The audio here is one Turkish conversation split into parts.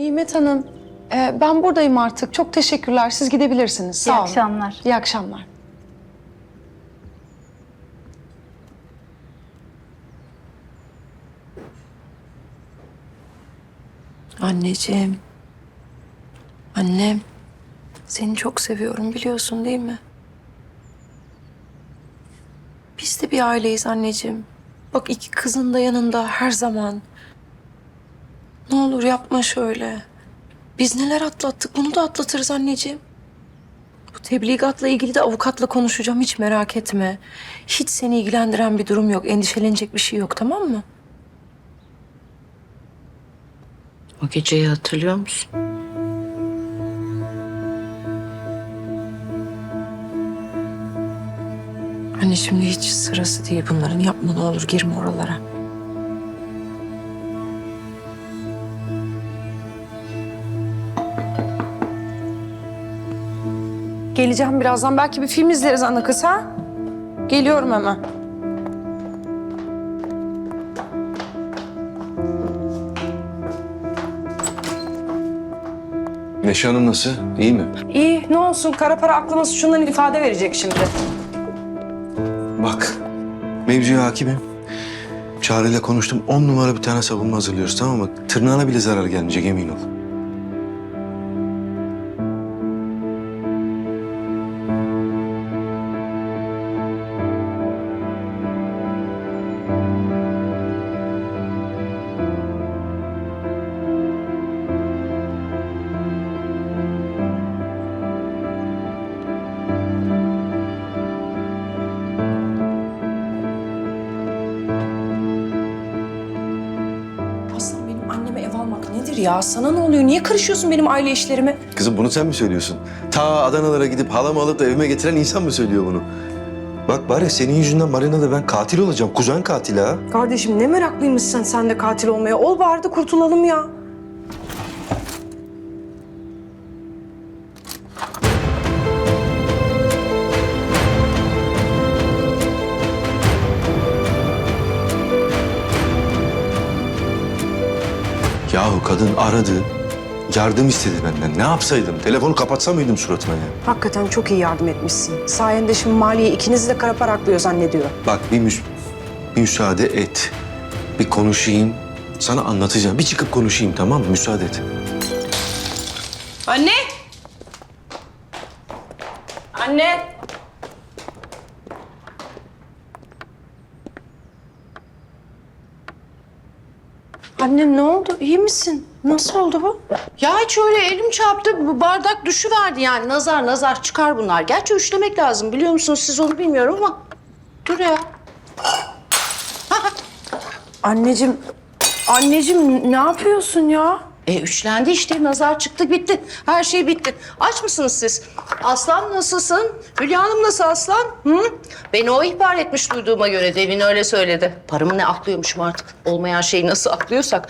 Nimet Hanım, e, ben buradayım artık. Çok teşekkürler. Siz gidebilirsiniz. Sağ İyi olun. akşamlar. İyi akşamlar. Anneciğim. Annem. Seni çok seviyorum biliyorsun değil mi? Biz de bir aileyiz anneciğim. Bak iki kızın da yanında her zaman. Ne olur yapma şöyle. Biz neler atlattık bunu da atlatırız anneciğim. Bu tebligatla ilgili de avukatla konuşacağım hiç merak etme. Hiç seni ilgilendiren bir durum yok. Endişelenecek bir şey yok tamam mı? O geceyi hatırlıyor musun? Anne şimdi hiç sırası değil bunların. Yapma ne olur girme oralara. Geleceğim birazdan. Belki bir film izleriz ana kız ha? Geliyorum hemen. Neşe Hanım nasıl? İyi mi? İyi ne olsun kara para aklıma suçundan ifade verecek şimdi. Bak, mevzuya hakimim. Çağrı'yla konuştum. On numara bir tane savunma hazırlıyoruz tamam mı? Tırnağına bile zarar gelmeyecek emin ol. Niye karışıyorsun benim aile işlerime? Kızım bunu sen mi söylüyorsun? Ta Adanalara gidip halamı alıp da evime getiren insan mı söylüyor bunu? Bak bari senin yüzünden Marina'da ben katil olacağım. Kuzen katili ha. Kardeşim ne meraklıymışsın sen de katil olmaya. Ol bari de kurtulalım ya. Yahu kadın aradı. Yardım istedi benden. Ne yapsaydım? Telefonu kapatsam mıydım suratına ya? Hakikaten çok iyi yardım etmişsin. Sayende şimdi Maliye ikinizi de kara para aklıyor zannediyor. Bak bir, müs bir müsaade et. Bir konuşayım. Sana anlatacağım. Bir çıkıp konuşayım tamam mı? Müsaade et. Anne! Anne! Anne ne oldu? İyi misin? Nasıl oldu bu? Ya hiç öyle elim çarptı. Bu bardak düşüverdi yani. Nazar nazar çıkar bunlar. Gerçi üçlemek lazım biliyor musunuz? Siz onu bilmiyorum ama. Dur ya. Anneciğim, anneciğim ne yapıyorsun ya? E üçlendi işte. Nazar çıktı bitti. Her şey bitti. Aç mısınız siz? Aslan nasılsın? Hülya Hanım nasıl aslan? Hı? Beni o ihbar etmiş duyduğuma göre. Devin öyle söyledi. Paramı ne aklıyormuşum artık. Olmayan şeyi nasıl aklıyorsak.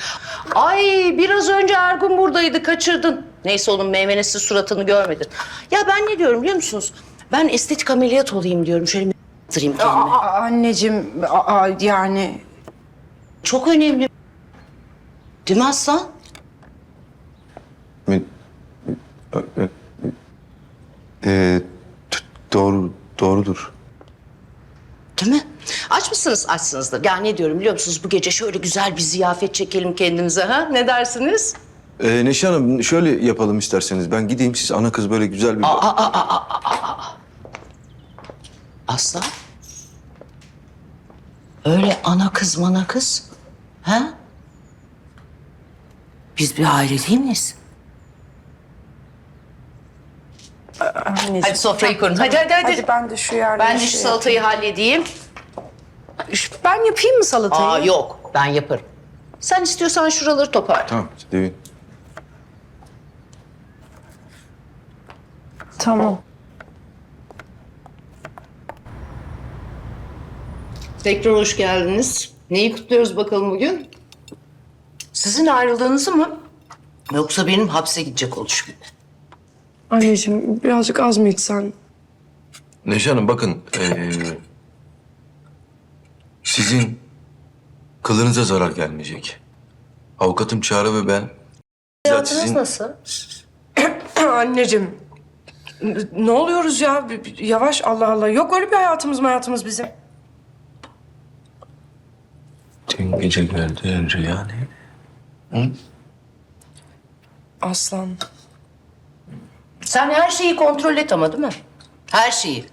Ay biraz önce Ergun buradaydı kaçırdın. Neyse onun meymenesi suratını görmedin. Ya ben ne diyorum biliyor musunuz? Ben estetik ameliyat olayım diyorum. Şöyle attırayım kendime. Aa, anneciğim, aa, yani Çok önemli. Değil mi aslan? Ee, doğru, doğrudur. Değil mi? Aç mısınız? Açsınızdır. Ya ne diyorum biliyor musunuz? Bu gece şöyle güzel bir ziyafet çekelim kendimize ha? Ne dersiniz? Ee, Neşe Hanım şöyle yapalım isterseniz. Ben gideyim siz ana kız böyle güzel bir... Aslan. Öyle ana kız mana kız. Ha? Biz bir aile değil miyiz? Anneciğim. Hadi sofrayı kurun. Hadi hadi hadi. Hadi ben de şu yerden ben de şu şey salatayı halledeyim. Ben yapayım mı salatayı? Aa yok ben yaparım. Sen istiyorsan şuraları toparla. Tamam, Devin. Tamam. Tekrar hoş geldiniz. Neyi kutluyoruz bakalım bugün? Sizin ayrıldığınızı mı? Yoksa benim hapse gidecek oluşum. Anneciğim birazcık az mı içsen? Neşe Hanım bakın. ee, sizin kılınıza zarar gelmeyecek. Avukatım Çağrı ve ben hayatınız sizin- nasıl? Anneciğim ne oluyoruz ya? Yavaş Allah Allah. Yok öyle bir hayatımız mı hayatımız bizim. Dün gece gördüğün rüya ne? Aslan. Sen her şeyi kontrol et ama değil mi? Her şeyi.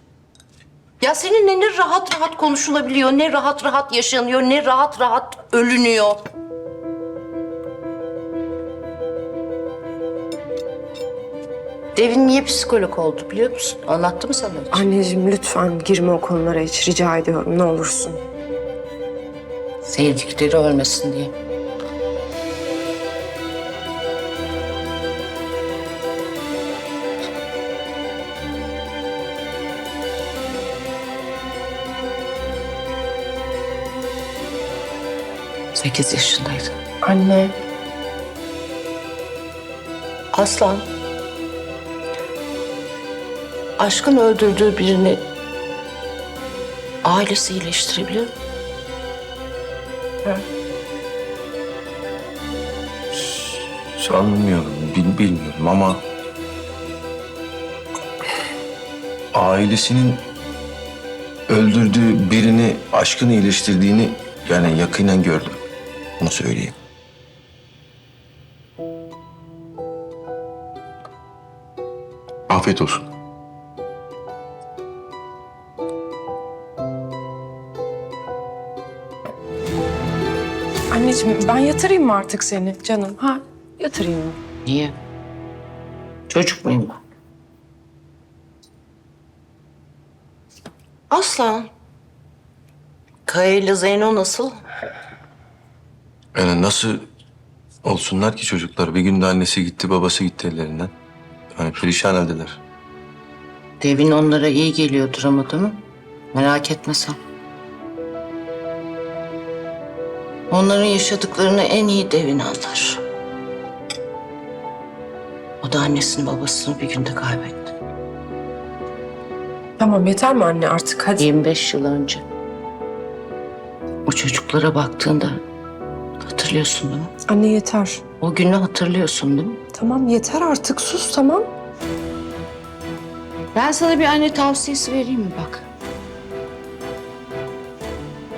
Ya seninle ne rahat rahat konuşulabiliyor, ne rahat rahat yaşanıyor, ne rahat rahat ölünüyor. Devin niye psikolog oldu biliyor musun? Anlattı mı sana hiç? Anneciğim lütfen girme o konulara hiç rica ediyorum ne olursun. Sevdikleri ölmesin diye. Sekiz yaşındaydı. Anne. Aslan. Aşkın öldürdüğü birini ailesi iyileştirebilir mi? Sanmıyorum, bil- bilmiyorum ama... Ailesinin öldürdüğü birini aşkını iyileştirdiğini yani yakinen gördüm. Bunu söyleyeyim. Afiyet olsun. Anneciğim ben yatırayım mı artık seni canım? Ha yatırayım mı? Niye? Çocuk muyum ben? Aslan. Kaya ile Zeyno nasıl? Yani nasıl olsunlar ki çocuklar? Bir günde annesi gitti, babası gitti ellerinden. Yani perişan haldeler. Devin onlara iyi geliyordur ama değil mi? Merak etme sen. Onların yaşadıklarını en iyi Devin anlar. O da annesini babasını bir günde kaybetti. Tamam yeter mi anne artık hadi. 25 yıl önce. O çocuklara baktığında hatırlıyorsun değil mi? Anne yeter. O günü hatırlıyorsun değil mi? Tamam yeter artık sus tamam. Ben sana bir anne tavsiyesi vereyim mi bak?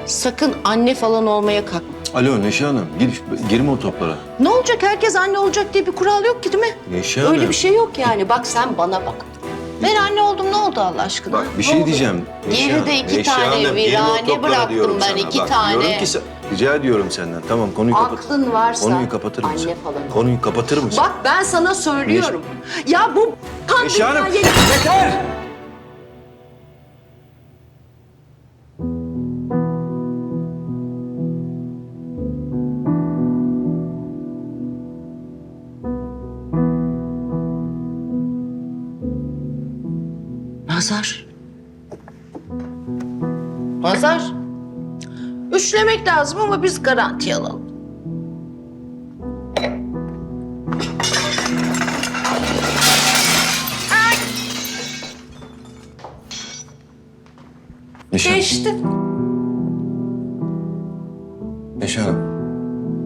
Sakın anne falan olmaya kalkma. Alo Neşe Hanım, gir, girme o toplara. Ne olacak? Herkes anne olacak diye bir kural yok ki değil mi? Neşe Öyle Hanım. bir şey yok yani. Bak sen bana bak. Ben anne oldum ne oldu Allah aşkına? Bak bir şey diyeceğim. Neşe Geride Hanım, iki Neşe tane Hanım, girme o virane toplara bıraktım diyorum ben, sana. iki Bak, tane. diyorum ki sen- rica ediyorum senden. Tamam konuyu kapat. Aklın varsa Konuyu kapatır mısın? anne falan ol. Konuyu kapatır mısın? Bak ben sana söylüyorum. Ya bu kan Neşe Hanım, dünyayı- yeter! Nazar. Nazar. Üçlemek lazım ama biz garanti alalım. Neşe Geçti. Neşe Hanım.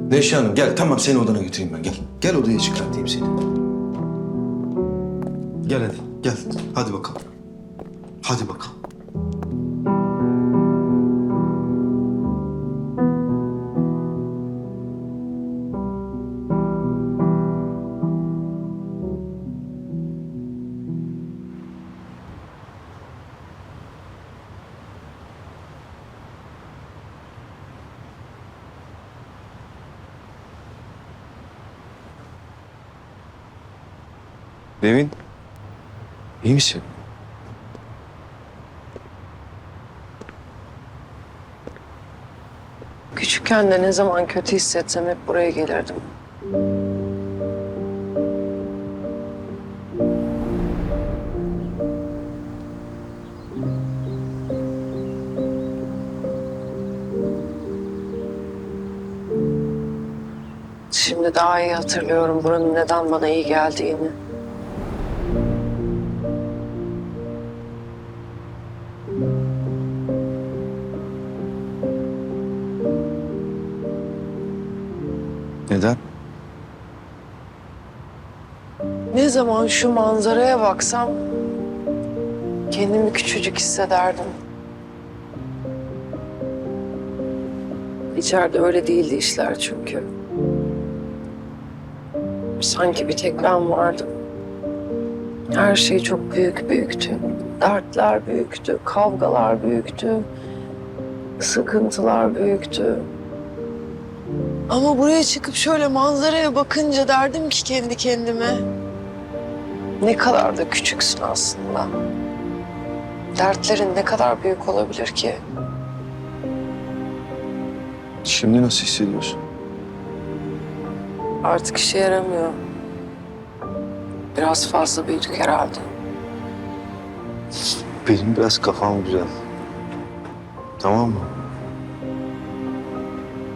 Neşe Hanım gel tamam seni odana götüreyim ben gel. Gel odaya çıkartayım seni. Gel hadi gel. Hadi bakalım. Hadi bakalım. Devin. iyi misin? Küçükken de ne zaman kötü hissetsem hep buraya gelirdim. Şimdi daha iyi hatırlıyorum buranın neden bana iyi geldiğini. Neden? Ne zaman şu manzaraya baksam kendimi küçücük hissederdim. İçeride öyle değildi işler çünkü. Sanki bir tek ben vardım. Her şey çok büyük büyüktü. Dertler büyüktü, kavgalar büyüktü. Sıkıntılar büyüktü. Ama buraya çıkıp şöyle manzaraya bakınca derdim ki kendi kendime. Ne kadar da küçüksün aslında. Dertlerin ne kadar büyük olabilir ki? Şimdi nasıl hissediyorsun? Artık işe yaramıyor. Biraz fazla büyüdük herhalde. Benim biraz kafam güzel. Tamam mı?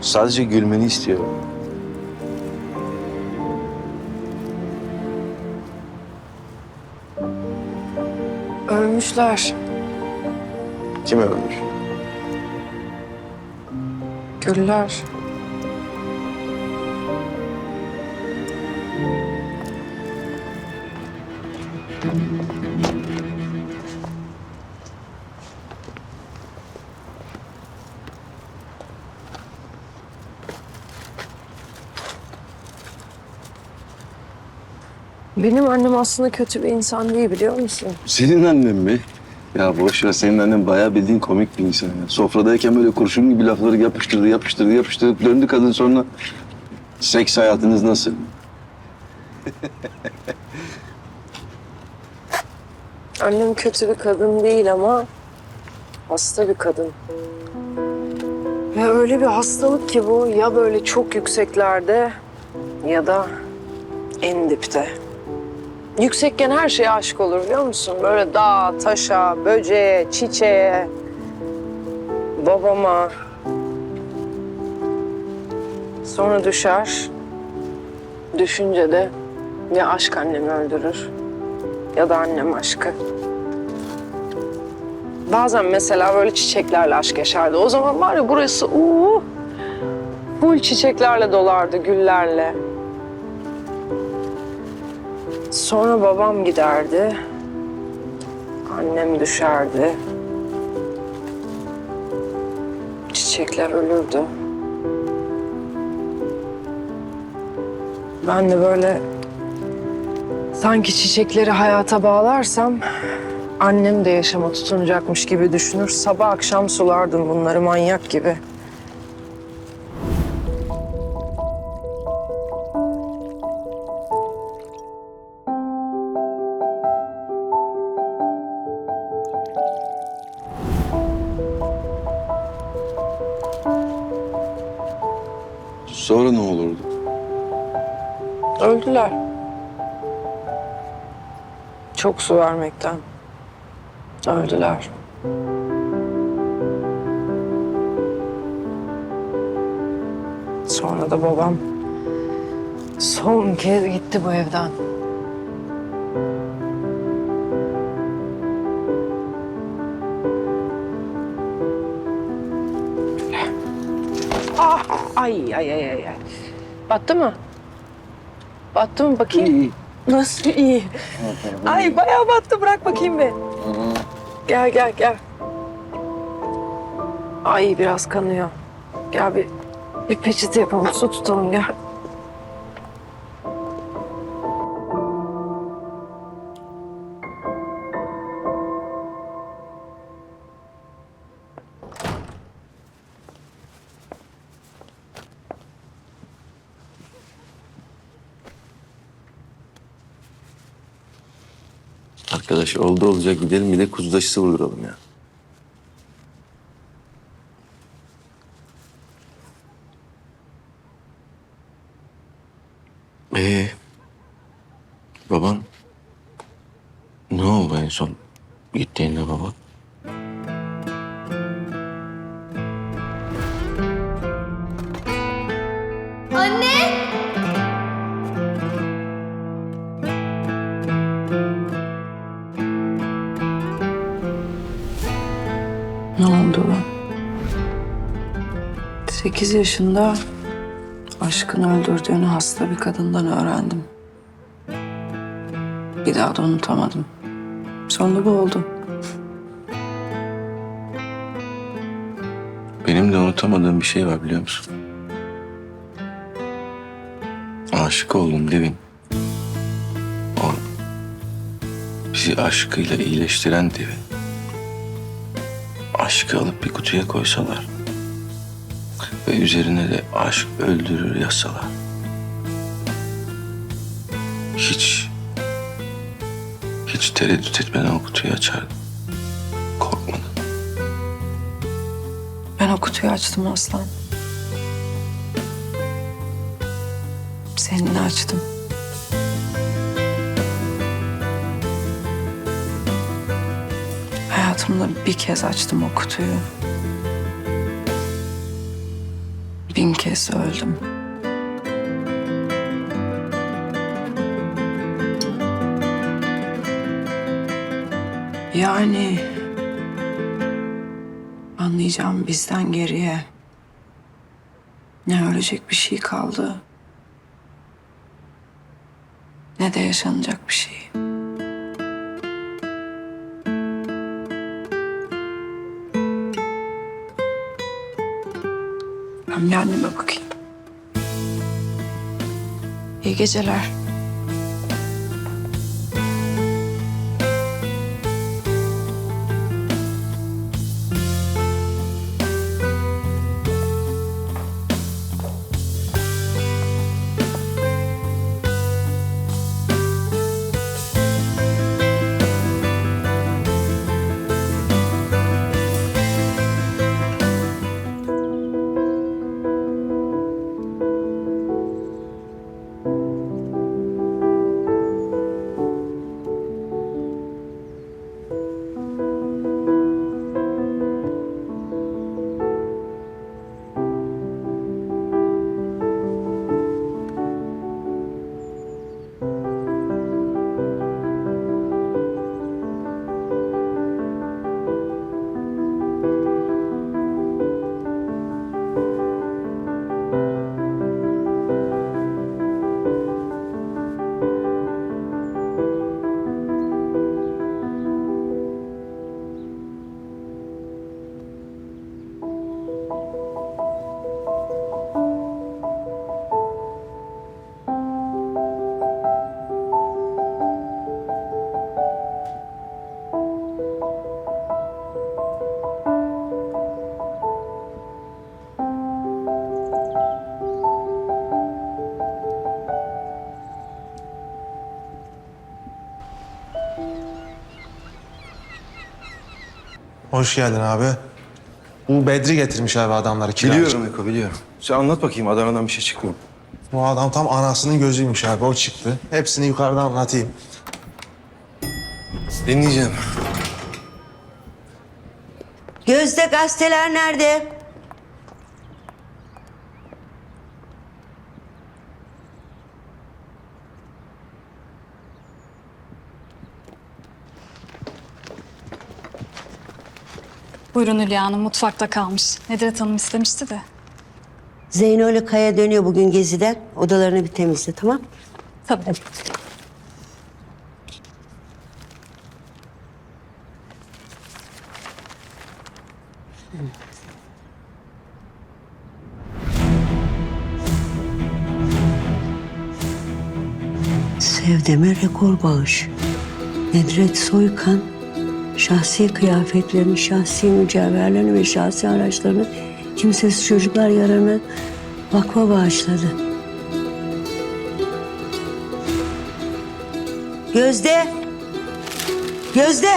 Sadece gülmeni istiyorum. Ölmüşler. Kim ölmüş? Güller. Benim annem aslında kötü bir insan değil biliyor musun? Senin annen mi? Ya boş ver senin annen bayağı bildiğin komik bir insan ya. Sofradayken böyle kurşun gibi lafları yapıştırdı, yapıştırdı, yapıştırdı. Döndü kadın sonra. Seks hayatınız nasıl? Annem kötü bir kadın değil ama hasta bir kadın. Ve öyle bir hastalık ki bu ya böyle çok yükseklerde ya da en dipte. Yüksekken her şeye aşık olur biliyor musun? Böyle dağa, taşa, böceğe, çiçeğe, babama. Sonra düşer. Düşünce de ya aşk annemi öldürür ya da annem aşkı. Bazen mesela böyle çiçeklerle aşk yaşardı. O zaman var ya burası uuu, full çiçeklerle dolardı, güllerle. Sonra babam giderdi. Annem düşerdi. Çiçekler ölürdü. Ben de böyle Sanki çiçekleri hayata bağlarsam annem de yaşama tutunacakmış gibi düşünür. Sabah akşam sulardım bunları manyak gibi. Çok su vermekten. Öldüler. Sonra da babam son kez gitti bu evden. Ah, ay ay ay ay. Battı mı? Battı mı bakayım? Nasıl iyi? Ay bayağı battı bırak bakayım bir. Gel gel gel. Ay biraz kanıyor. Gel bir bir peçete yapalım su tutalım gel. Arkadaş oldu olacak gidelim bir de kuzu taşısı vurduralım ya. 8 yaşında aşkını öldürdüğünü hasta bir kadından öğrendim. Bir daha da unutamadım. Sonu bu oldu. Benim de unutamadığım bir şey var biliyor musun? Aşık oldum Devin. O bizi aşkıyla iyileştiren Devin. Aşkı alıp bir kutuya koysalar ve üzerine de aşk öldürür yazsalar. Hiç, hiç tereddüt etmeden o kutuyu açardım. Korkmadan. Ben o kutuyu açtım Aslan. Seninle açtım. Hayatımda bir kez açtım o kutuyu. Kez öldüm. Yani anlayacağım bizden geriye ne ölecek bir şey kaldı ne de yaşanacak bir şey. Ben bir anneme bakayım. İyi geceler. Hoş geldin abi. Bu Bedri getirmiş abi adamları kiracı. Biliyorum Eko biliyorum. Sen anlat bakayım Adana'dan bir şey çıktı mı? Bu adam tam anasının gözüymüş abi o çıktı. Hepsini yukarıdan anlatayım. Dinleyeceğim. Gözde gazeteler nerede? Buyurun Hülya Hanım, mutfakta kalmış. Nedret Hanım istemişti de. Zeyno ile Kaya dönüyor bugün geziden. Odalarını bir temizle tamam? Tabii. Sevdeme rekor bağış. Nedret Soykan şahsi kıyafetlerini, şahsi mücevherlerini ve şahsi araçlarını kimsesiz çocuklar yararına vakfa bağışladı. Gözde! Gözde!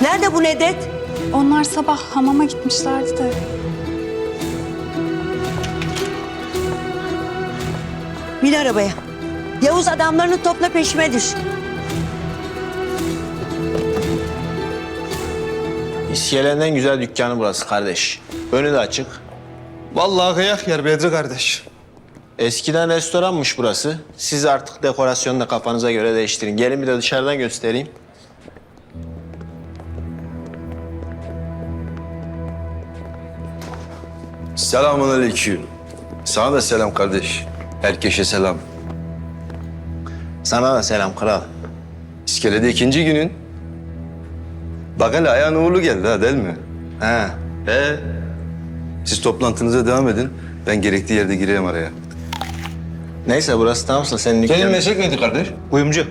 Nerede bu Nedret? Onlar sabah hamama gitmişlerdi de. Bin arabaya. Yavuz adamlarını topla peşime düş. İskelenin en güzel dükkanı burası kardeş. Önü de açık. Vallahi kıyak yer Bedri kardeş. Eskiden restoranmış burası. Siz artık dekorasyonu da kafanıza göre değiştirin. Gelin bir de dışarıdan göstereyim. Selamun aleyküm. Sana da selam kardeş. Herkese selam. Sana da selam kral. İskelede ikinci günün. Bak hele ayağın uğurlu geldi ha değil mi? He. He. Siz toplantınıza devam edin. Ben gerektiği yerde gireyim araya. Neyse burası tamamsa senin dükkan... Senin meslek neydi kardeş? Kuyumcu.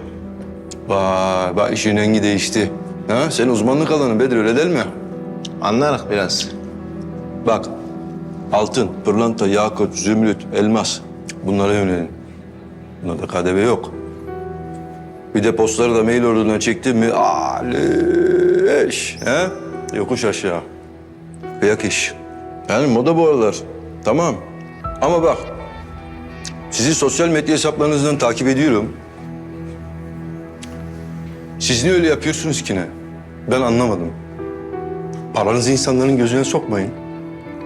Vay, bak işin rengi değişti. Ha, senin uzmanlık alanın Bedir öyle değil mi? Anlarız biraz. Bak, altın, pırlanta, yakut, zümrüt, elmas bunlara yönelin. Bunlarda KDV yok. Bir de postları da mail orderından çektin mi? Aleş, he? Yokuş aşağı. Kıyak iş. Yani moda bu aralar. Tamam. Ama bak, sizi sosyal medya hesaplarınızdan takip ediyorum. Siz niye öyle yapıyorsunuz ki ne? Ben anlamadım. Paranızı insanların gözüne sokmayın.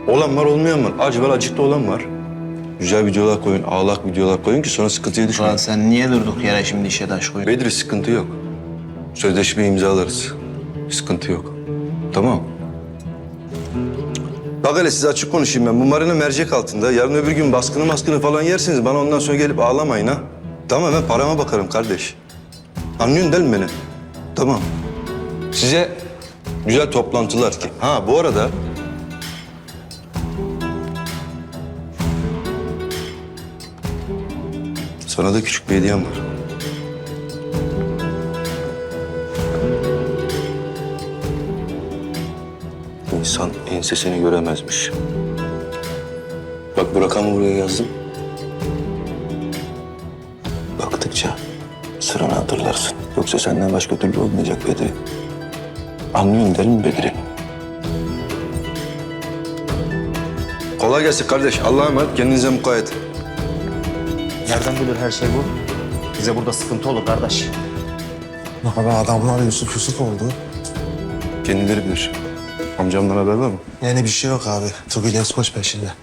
Olan var olmayan var. Acı var acıkta olan var. Güzel videolar koyun, ağlak videolar koyun ki sonra sıkıntıya düşmeyin. Ulan sen niye durduk yere şimdi işe taş koyuyorsun? Bedir sıkıntı yok. Sözleşme imzalarız. Sıkıntı yok. Tamam. Bak hele size açık konuşayım ben. Bu marina mercek altında. Yarın öbür gün baskını maskını falan yersiniz. Bana ondan sonra gelip ağlamayın ha. Tamam ben parama bakarım kardeş. Anlıyorsun değil mi beni? Tamam. Size güzel toplantılar ki. Ha bu arada sana da küçük bir hediyem var. Ensesini göremezmiş. Bak bu rakamı buraya yazdım. Baktıkça sıranı hatırlarsın. Yoksa senden başka türlü olmayacak Bedri. Anlıyorsun değil mi Bedri? Kolay gelsin kardeş. Allah'a emanet. Kendinize mukayyet. Nereden bilir her şey bu? Bize burada sıkıntı olur kardeş. Abi adamlar Yusuf Yusuf oldu. Kendileri bilir. Amcamdan haber var mı? Yani bir şey yok abi. Tubil Eskoç peşinde.